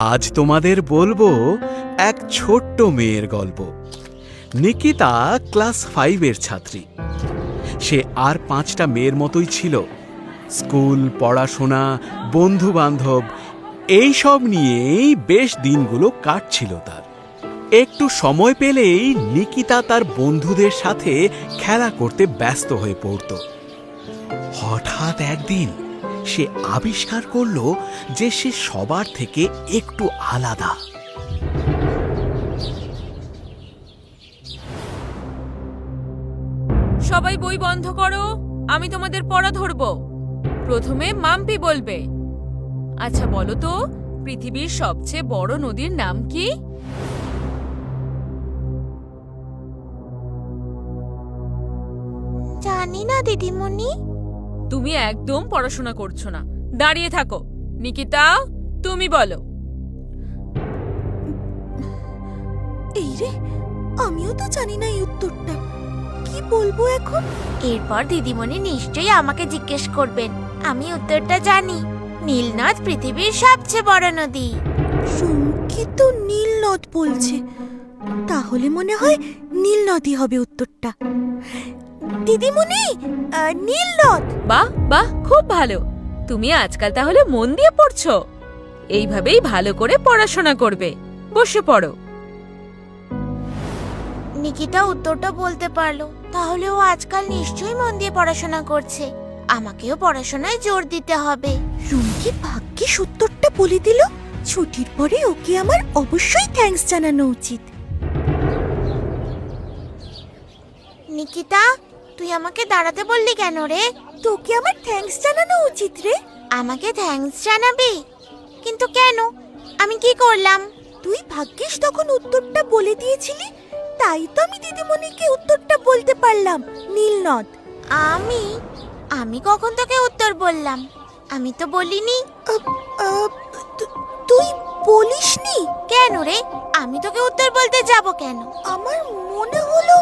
আজ তোমাদের বলব এক ছোট্ট মেয়ের গল্প। নিকিতা ক্লাস ফাইভের ছাত্রী। সে আর পাঁচটা মেয়ের মতোই ছিল। স্কুল, পড়াশোনা বন্ধু বান্ধব এই সব নিয়েই বেশ দিনগুলো কাটছিল তার। একটু সময় পেলেই নিকিতা তার বন্ধুদের সাথে খেলা করতে ব্যস্ত হয়ে পড়ত। হঠাৎ একদিন সে আবিষ্কার করল যে সে সবার থেকে একটু আলাদা। সবাই বই বন্ধ করো আমি তোমাদের পড়া ধরবো। প্রথমে মাম্পি বলবে আচ্ছা বলো তো পৃথিবীর সবচেয়ে বড় নদীর নাম কি? জানি না দিদিমণি। তুমি একদম পড়াশোনা করছ না। দাঁড়িয়ে থাকো। নিকিতা তুমি বলো। এই রে আমিও তো জানি না এই উত্তরটা। কি বলব এখন? এরপর দিদিমণি নিশ্চয়ই আমাকে জিজ্ঞেস করবেন। আমি উত্তরটা জানি। নীলনদ পৃথিবীর সবচেয়ে বড় নদী। চুমকি তো নীল বলছে। তাহলে মনে হয় নীল নদই হবে উত্তরটা। দিদিমণি আহ, নীল নদ বাহ বাহ খুব ভালো। তুমি আজকাল তাহলে মন দিয়ে পড়ছো। এইভাবেই ভালো করে পড়াশোনা করবে। বসে পড়ো। নিকিতা উত্তরটা বলতে পারল। তাহলে ও আজকাল নিশ্চয়ই মন দিয়ে পড়াশোনা করছে। আমাকেও পড়াশোনায় জোর দিতে হবে। রুমকি ভাগ্যিস উত্তরটা বলে দিল। ছুটির পরে ওকে আমার অবশ্যই থ্যাঙ্কস জানানো উচিত। নিকিতা তুই আমাকে দাঁড়াতে বললি কেন রে? তোকে আমার থ্যাঙ্কস জানানো উচিত রে। আমাকে থ্যাঙ্কস জানাবি? কিন্তু কেন? আমি কি করলাম? তুই ভাগ্যিস তখন উত্তরটা বলে দিয়েছিলি তাই তো আমি দিদিমণিকে উত্তরটা বলতে পারলাম নীলনদ। আমি? আমি কখন তোকে উত্তর বললাম? আমি তো বলিনি। তুই বলিসনি? কেন রে? আমি তোকে উত্তর বলতে যাব কেন? আমার মনে হলো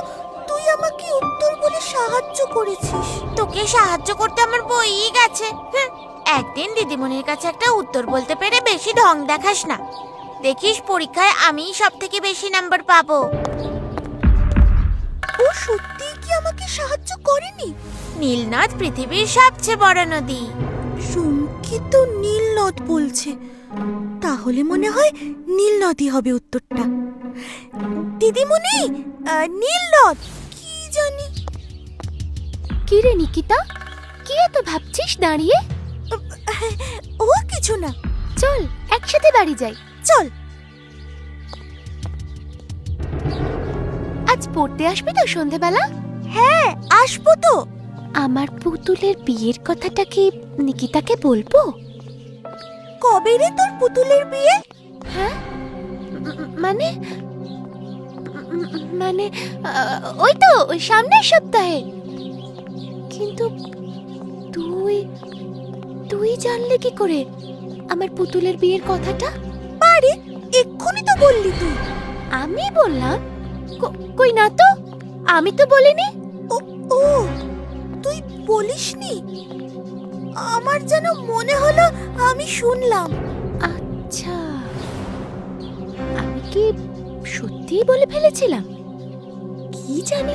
আমাকে উত্তর বলে সাহায্য করেছিস। তোকে সাহায্য করতে আমার বইই গেছে। হুঁ, একদিন দিদিমণির কাছে একটা উত্তর বলতে পেরে বেশি ঢং দেখাস না। দেখিস পরীক্ষায় আমিই সব থেকে বেশি নাম্বার পাবো। ও সত্যিই কি আমাকে সাহায্য করেনি? নীলনদ পৃথিবীর সবচেয়ে বড় নদী। চুমকি তো নীল নদ বলছে। তাহলে মনে হয় নীল নদই হবে উত্তরটা। দিদিমণি আহ, নীল নদ জানি। কি রে নিকিতা কি এত ভাবছিস? দাঁড়িয়ে। ও কিছু না। চল একসাথে বাড়ি যাই। চল। আজ পড়তে আসবি তো সন্ধেবেলা? হ্যাঁ আসব তো। আমার পুতুলের বিয়ের কথাটা কি নিকিতাকে বলব? কবে রে তোর পুতুলের বিয়ে? হ্যাঁ মানে মানে ওই তো ওই সামনের সপ্তাহে। কিন্তু তুই তুই জানলে কি করে? আমার পুতুলের বিয়ের কথাটা? পারে এক্ষুনি তো বললি তুই। আমি বললাম কই না তো? আমি তো বলিনি। ও ও তুই বলিসনি? আমার যেন মনে হলো আমি শুনলাম। আচ্ছা। আমি কি সত্যিই বলে ফেলেছিলাম? কি জানি?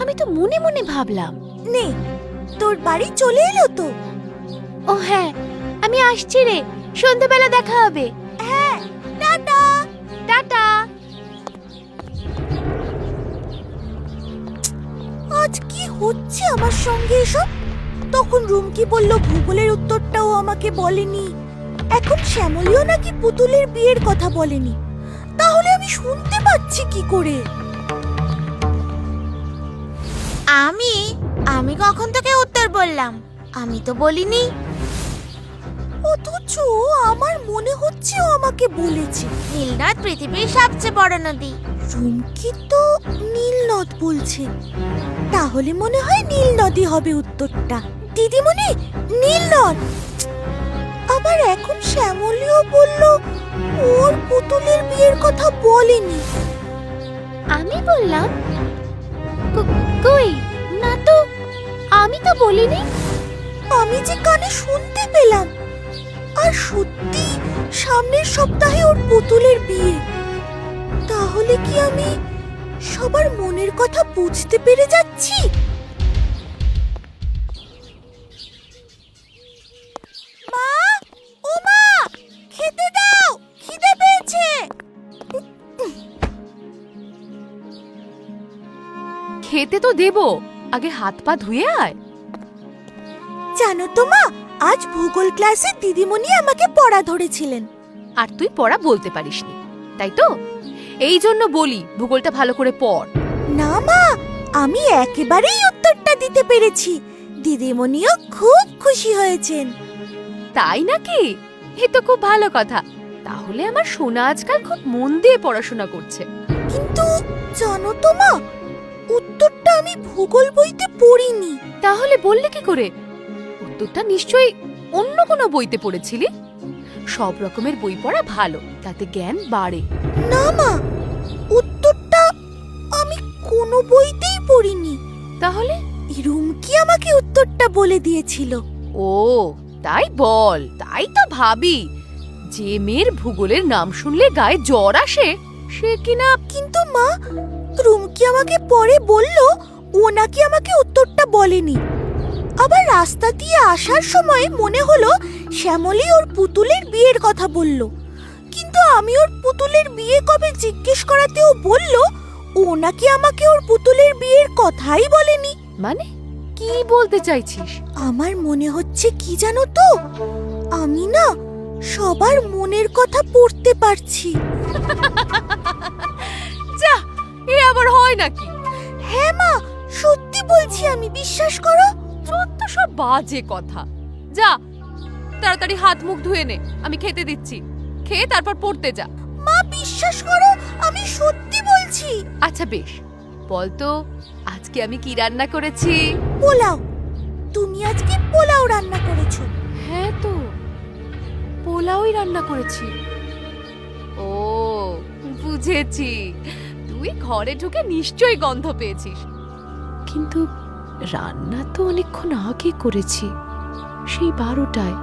আমি তো মনে মনে ভাবলাম। নে তোর বাড়ি চলে এলো তো? ও হ্যাঁ আমি আসছি রে। সন্ধ্যাবেলা দেখা হবে। হ্যাঁ টাটা। টাটা। আজ কি হচ্ছে আমার সঙ্গে এসব? তখন রুমকি বলল ভূগোলের উত্তরটাও আমাকে বলেনি। এখন শ্যামলিও নাকি পুতুলের বিয়ের কথা বলেনি। শুনতে পাচ্ছি কি করে? আমি আমি কখন তোকে উত্তর বললাম? আমি তো বলিনি। অথচ আমার মনে হচ্ছে ও আমাকে বলেছে। নীলনদ পৃথিবীর সবচেয়ে বড় নদী। রুমকি তো নীল নদ বলছে। তাহলে মনে হয় নীল নদই হবে উত্তরটা। দিদিমণি নীল নদ আবার এখন শ্যামলিও বলল ওর পুতুলের বিয়ের কথা বলেনি। আমি বললাম কই? না তো আমি তো বলিনি। আমি যে কানে শুনতে পেলাম আর সত্যি সামনের সপ্তাহে ওর পুতুলের বিয়ে। তাহলে কি আমি সবার মনের কথা বুঝতে পেরে যাচ্ছি? খেতে তো দেবো। আগে হাত পা ধুয়ে আয়। জানো তো মা আজ ভূগোল ক্লাসে দিদিমণি আমাকে পড়া ধরেছিলেন। আর তুই পড়া বলতে পারিসনি তাই তো? এই জন্য বলি ভূগোলটা ভালো করে পড়। না মা আমি একেবারেই উত্তরটা দিতে পেরেছি। দিদিমণিও খুব খুশি হয়েছেন। তাই নাকি? এ তো খুব ভালো কথা। তাহলে আমার সোনা আজকাল খুব মন দিয়ে পড়াশোনা করছে। কিন্তু জানো তো মা উত্তরটা আমি ভূগোল বইতে পড়িনি। তাহলে বললে কি করে? উত্তরটা নিশ্চয়ই অন্য কোনো বইতে পড়েছিলি? সব রকমের বই পড়া ভালো তাতে জ্ঞান বাড়ে। না মা উত্তরটা আমি কোনো বইতেই পড়িনি। তাহলে? রুমকি আমাকে উত্তরটা বলে দিয়েছিল। ও তাই বল তাই তো ভাবি। যে মেয়ের ভূগোলের নাম শুনলে গায়ে জ্বর আসে সে কিনা কিন্তু মা রুমকি আমাকে পরে বলল ও নাকি আমাকে উত্তরটা বলেনি। আবার রাস্তা দিয়ে আসার সময় মনে হলো শ্যামলী ওর পুতুলের বিয়ের কথা বলল। কিন্তু আমি ওর পুতুলের বিয়ে কবে জিজ্ঞেস করাতে ও বলল ও নাকি আমাকে ওর পুতুলের বিয়ের কথাই বলেনি। মানে? কি বলতে চাইছিস? আমার মনে হচ্ছে কি জানো তো? আমি না সবার মনের কথা পড়তে পারছি। হয় নাকি? হ্যাঁ মা, সত্যি বলছি আমি, বিশ্বাস করো। যত সব বাজে কথা। যা, তাড়াতাড়ি হাত মুখ ধুয়ে নে, আমি খেতে দিচ্ছি। খেয়ে তারপর পড়তে যা। মা, বিশ্বাস করো, আমি সত্যি বলছি। আচ্ছা বেশ বল তো আজকে আমি কি রান্না করেছি? পোলাও। তুমি আজকে পোলাও রান্না করেছ। হ্যাঁ তো, পোলাওই রান্না করেছি। ও, বুঝেছি। তুই ঘরে ঢুকে নিশ্চয়ই গন্ধ পেয়েছিস। কিন্তু রান্না তো অনেকক্ষণ আগে করেছি সেই বারোটায়।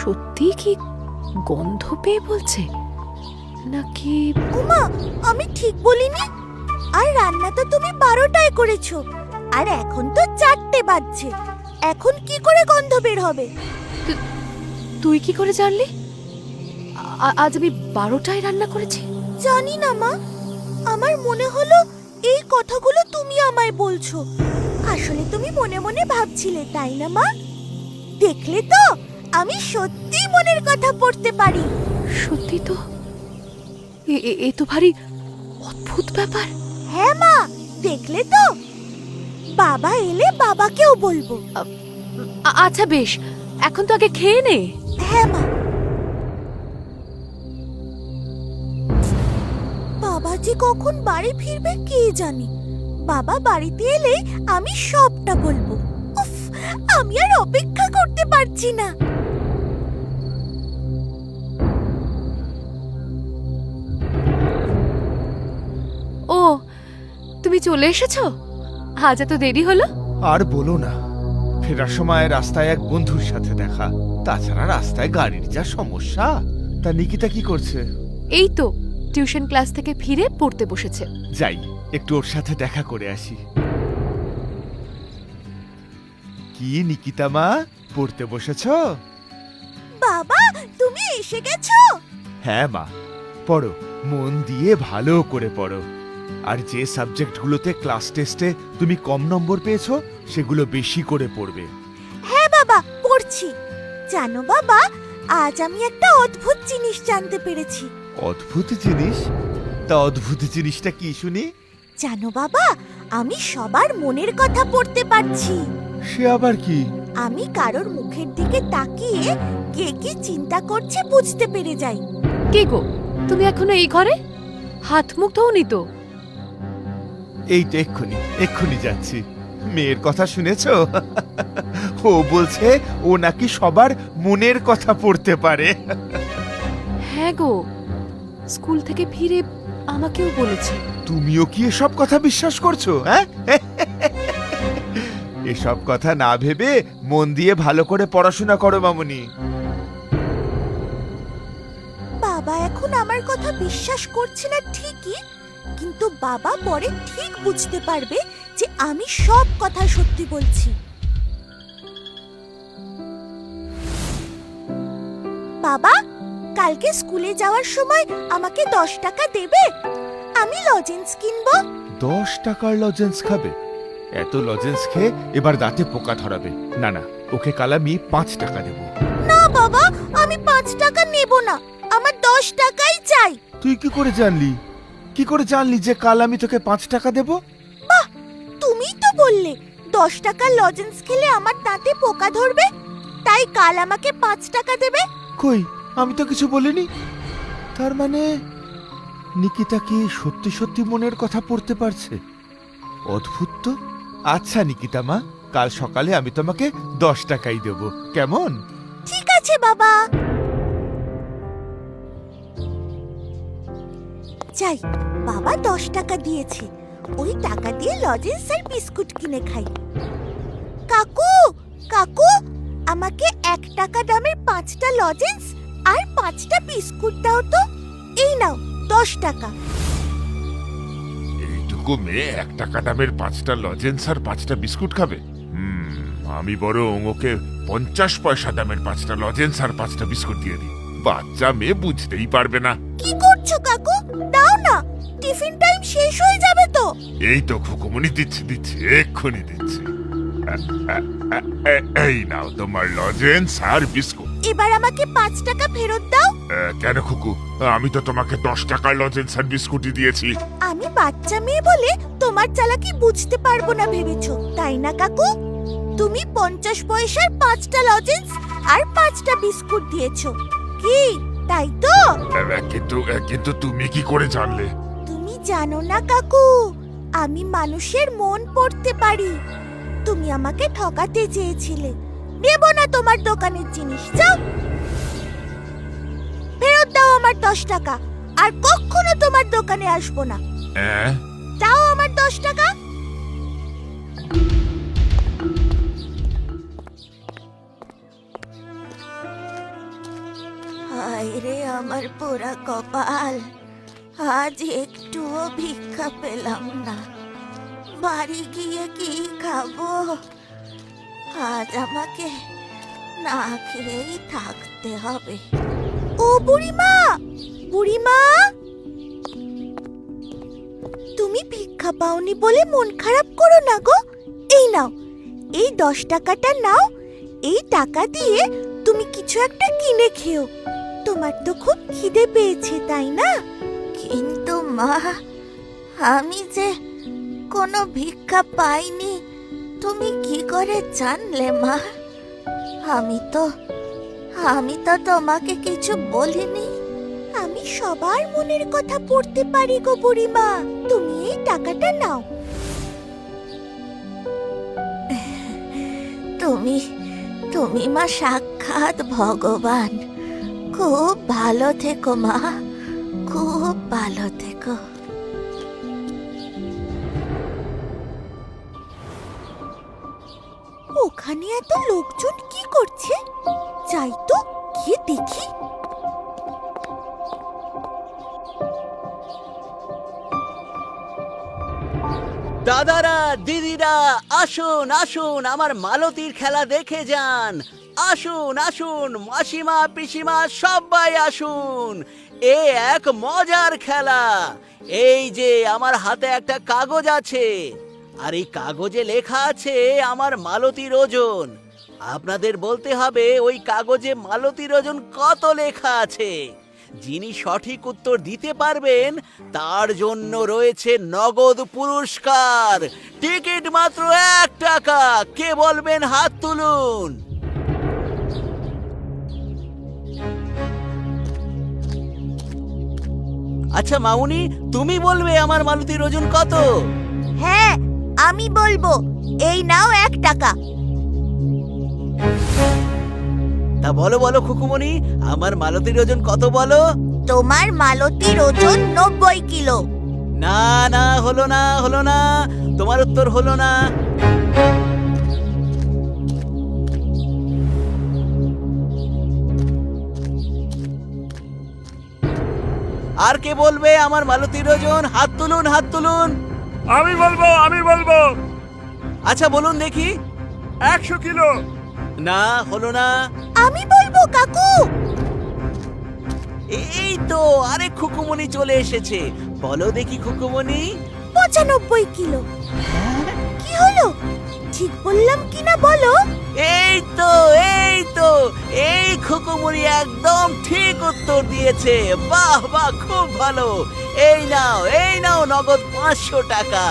সত্যি কি গন্ধ পেয়ে বলছে? নাকি উমা আমি ঠিক বলিনি। আর রান্না তো তুমি বারোটায় করেছ আর এখন তো চারটে বাজছে। এখন কি করে গন্ধ বের হবে? তুই কি করে জানলি? আজ আমি বারোটায় রান্না করেছি? জানি না মা। আমার মনে হলো এই কথাগুলো তুমি আমায় বলছো। আসলে তুমি মনে মনে ভাবছিলে তাই না মা? দেখলে তো আমি সত্যি মনের কথা পড়তে পারি। সত্যি তো? এ- এ- এ তো ভারী অদ্ভুত ব্যাপার। হ্যাঁ মা দেখলে তো। বাবা এলে বাবাকেও বলব। আ- আচ্ছা বেশ এখন তো আগে খেয়ে নে। হ্যাঁ মা। যে কখন বাড়ি ফিরবে কে জানে? বাবা বাড়িতে এলে আমি সবটা বলব। উফ আমি আর অপেক্ষা করতে পারছি না। ও তুমি চলে এসেছ? আজ এত দেরি হলো? আর বলো না ফেরার সময় রাস্তায় এক বন্ধুর সাথে দেখা। তাছাড়া রাস্তায় গাড়ির যা সমস্যা তা নিকিতা কি করছে? এই তো টিউশন ক্লাস থেকে ফিরে পড়তে বসেছে। যাই একটু ওর সাথে দেখা করে আসি। কি নিকিতা মা? পড়তে বসেছ? বাবা তুমি এসে গেছো? হ্যাঁ মা পড়ো মন দিয়ে ভালো করে পড়ো। আর যে সাবজেক্টগুলোতে ক্লাস টেস্টে তুমি কম নম্বর পেয়েছ সেগুলো বেশি করে পড়বে। হ্যাঁ বাবা পড়ছি। জানো বাবা আজ আমি একটা অদ্ভুত জিনিস জানতে পেরেছি। অদ্ভুত জিনিস? তা অদ্ভুত জিনিসটা কি শুনি? জানো বাবা আমি সবার মনের কথা পড়তে পারছি। সে আবার কি? আমি কারোর মুখের দিকে তাকিয়ে কে কি চিন্তা করছে বুঝতে পেরে যাই। কে গো তুমি এখনও এই ঘরে? হাত মুখ ধোনি তো। এই তো এক্ষুনি এক্ষুনি যাচ্ছি। মেয়ের কথা শুনেছ? ও বলছে ও নাকি সবার মনের কথা পড়তে পারে। হ্যাঁ গো স্কুল থেকে ফিরে আমাকেও বলেছে। তুমিও কি এসব কথা বিশ্বাস করছ হ্যাঁ? এসব কথা না ভেবে মন দিয়ে ভালো করে পড়াশোনা করো মামুনি। এখন আমার কথা বিশ্বাস করছে না ঠিকই কিন্তু বাবা পরে ঠিক বুঝতে পারবে যে আমি সব কথা সত্যি বলছি। বাবা কালকে স্কুলে যাওয়ার সময় আমাকে দশ টাকা দেবে? আমি লজেন্স কিনবো। দশ টাকার লজেন্স খাবে? এত লজেন্স খেয়ে এবার দাঁতে পোকা ধরাবে। না না ওকে কাল আমি পাঁচ টাকা দেব। না বাবা আমি পাঁচ টাকা নেব না। আমার দশ টাকাই চাই। তুই কি করে জানলি? কি করে জানলি যে কাল আমি তোকে পাঁচ টাকা দেব? বাহ তুমিই তো বললে দশ টাকার লজেন্স খেলে আমার দাঁতে পোকা ধরবে তাই কাল আমাকে পাঁচ টাকা দেবে। কই? আমি তো কিছু বলিনি। তার মানে নিকিতা কি সত্যি সত্যি মনের কথা পড়তে পারছে? অদ্ভুত তো। আচ্ছা নিকিতা মা, কাল সকালে আমি তোমাকে দশ টাকাই দেব। কেমন? ঠিক আছে, বাবা। যাই, বাবা দশ টাকা দিয়েছে। ওই টাকা দিয়ে লজেন্স আর বিস্কুট কিনে খাই। কাকু কাকু, আমাকে এক টাকা দামের পাঁচটা লজেন্স আর পাঁচটা বিস্কুট দাও তো। এই নাও দশ টাকা। এইটুকু মেয়ে এক টাকা দামের পাঁচটা লজেন্স আর পাঁচটা বিস্কুট খাবে। হুম আমি বরং ওকে পঞ্চাশ পয়সা দামের পাঁচটা লজেন্স আর পাঁচটা বিস্কুট দিয়ে দিই। বাচ্চা মেয়ে বুঝতেই পারবে না। কি করছ কাকু? দাও না টিফিন টাইম শেষ হয়ে যাবে তো। এই তো খুকুমনি দিচ্ছি দিচ্ছি এক্ষুনি দিচ্ছি। এই নাও তোমার লজেন্স আর বিস্কুট। এবার আমাকে পাঁচ টাকা ফেরত দাও। কেন খুকু? আমি তো তোমাকে দশ টাকার লজেন্স আর বিস্কুটই দিয়েছি। আমি বাচ্চা মেয়ে বলে তোমার চালাকি বুঝতে পারব না ভেবেছো তাই না কাকু? তুমি পঞ্চাশ পয়সার পাঁচটা লজেন্স আর পাঁচটা বিস্কুট দিয়েছ। কি তাই তো? কিন্তু কিন্তু তুমি কি করে জানলে? তুমি জানো না কাকু আমি মানুষের মন পড়তে পারি। তুমি আমাকে ঠকাতে চেয়েছিলে। নেব না তোমার দোকানের জিনিস যাও। ফেরত দাও আমার দশ টাকা আর কখনো তোমার দোকানে আসব না। হ্যাঁ? দাও আমার দশ টাকা। রে আমার পোড়া কপাল আজ একটুও ভিক্ষা পেলাম না। বাড়ি গিয়ে কি খাব? আজ আমাকে না খেয়েই থাকতে হবে। ও বুড়িমা! বুড়িমা! তুমি ভিক্ষা পাওনি বলে মন খারাপ করো না গো। এই নাও এই দশ টাকাটা নাও এই টাকা দিয়ে তুমি কিছু একটা কিনে খেও। তোমার তো খুব খিদে পেয়েছে তাই না? কিন্তু মা আমি যে কোনো ভিক্ষা পাইনি তুমি কি করে জানলে, মা? আমি তো আমি তো তোমাকে কিছু বলিনি। আমি সবার মনের কথা পড়তে পারি গো বুড়িমা। তুমি এই টাকাটা নাও। তুমি তুমি মা সাক্ষাৎ ভগবান। খুব ভালো থেকো, মা। খুব ভালো থেকো। ওখানে এত লোকজন কি করছে? যাই তো, গিয়ে দেখি। দাদারা, দিদিরা, আসুন আসুন, আমার মালতীর খেলা দেখে যান। আসুন আসুন, মাসিমা, পিসিমা, সবাই আসুন। এ এক মজার খেলা। এই যে, আমার হাতে একটা কাগজ আছে। আর এই কাগজে লেখা আছে আমার মালতীর ওজন। আপনাদের বলতে হবে ওই কাগজে মালতীর ওজন কত লেখা আছে। যিনি সঠিক উত্তর দিতে পারবেন, তার জন্য রয়েছে নগদ পুরস্কার। টিকিট মাত্র এক টাকা, কে বলবেন হাত তুলুন। আচ্ছা মামুনি, তুমি বলবে আমার মালতীর ওজন কত? হ্যাঁ আমি বলব এই নাও এক টাকা। তা বলো বলো খুকুমনি আমার মালতীর ওজন কত বলো? তোমার মালতির ওজন নব্বই কিলো। না না হলো না হলো না তোমার উত্তর হলো না। আর কে বলবে আমার মালতির ওজন? হাত তুলুন হাত তুলুন। আমি বলব আমি বলব। আচ্ছা বলুন দেখি। একশো কিলো। না হলো না। আমি বলব কাকু। এই তো আরে খুকুমনি চলে এসেছে। বলো দেখি খুকুমনি পঁচানব্বই কিলো। কি হলো? ঠিক বললাম কিনা বলো। এই তো এই তো, এই খুকুমনি একদম ঠিক উত্তর দিয়েছে। বাহ বাহ, খুব ভালো। এই নাও এই নাও নগদ পাঁচশো টাকা।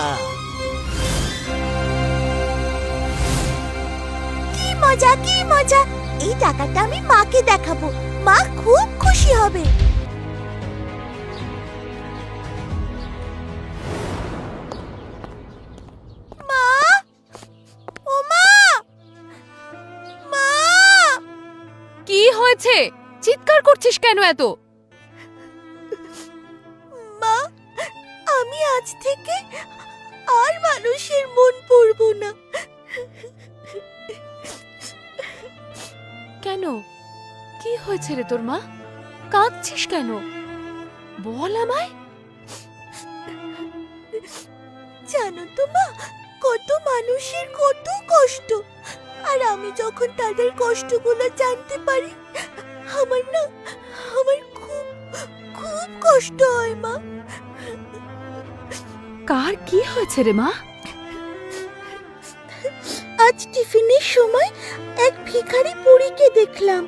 কি মজা কি মজা। এই টাকাটা আমি মাকে দেখাবো। মা খুব খুশি হবে। হয়েছে চিৎকার করছিস কেন এত? মা আমি আজ থেকে আর মানুষের মন পড়ব না। কেন? কি হয়েছে রে তোর মা? কাঁদছিস কেন? বল আমায়। জানো তো মা কত মানুষের কত কষ্ট। আর আমি যখন তাদের কষ্টগুলো জানতে পারি আমার না আমার খুব খুব কষ্ট হয় মা। কার কি হয়েছে রে মা? আজ টিফিনের সময় এক ভিখারি বুড়িকে দেখলাম।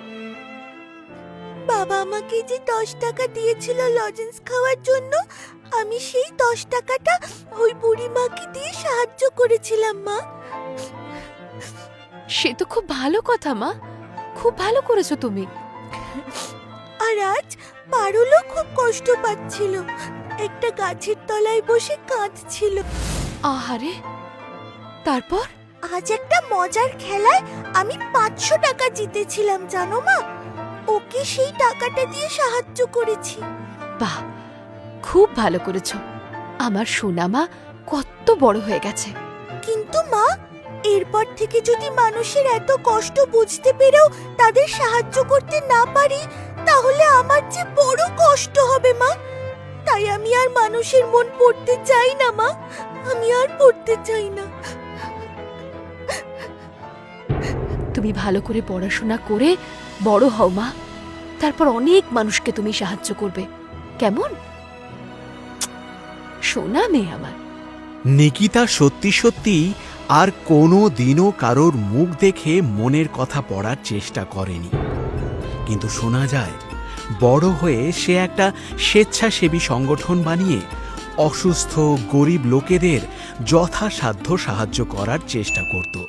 বাবা আমাকে যে দশ টাকা দিয়েছিল লজেন্স খাওয়ার জন্য আমি সেই দশ টাকাটা ওই বুড়ি মাকে দিয়ে সাহায্য করেছিলাম মা। সে তো খুব ভালো কথা মা। খুব ভালো করেছ তুমি। আর আজ পারুলও খুব কষ্ট পাচ্ছিল। একটা গাছের তলায় বসে কাঁদছিল। আহারে! তারপর? আজ একটা মজার খেলায় আমি পাঁচশো টাকা জিতেছিলাম জানো মা? ওকে সেই টাকাটা দিয়ে সাহায্য করেছি। বাহ! খুব ভালো করেছ। আমার সোনা মা কত বড় হয়ে গেছে। কিন্তু মা এরপর থেকে যদি মানুষের এত কষ্ট বুঝতে পেরেও তাদের সাহায্য করতে না পারি তাহলে আমার যে বড় কষ্ট হবে মা। তাই আমি আর মানুষের মন পড়তে চাই না মা। আমি আর পড়তে চাই না। তুমি ভালো করে পড়াশোনা করে বড় হও মা। তারপর অনেক মানুষকে তুমি সাহায্য করবে। কেমন? সোনা মেয়ে আমার। নিকিতা সত্যি সত্যি আর কোনো দিনও কারোর মুখ দেখে মনের কথা পড়ার চেষ্টা করেনি। কিন্তু শোনা যায়, বড় হয়ে সে একটা স্বেচ্ছাসেবী সংগঠন বানিয়ে অসুস্থ, গরিব লোকেদের যথাসাধ্য সাহায্য করার চেষ্টা করত।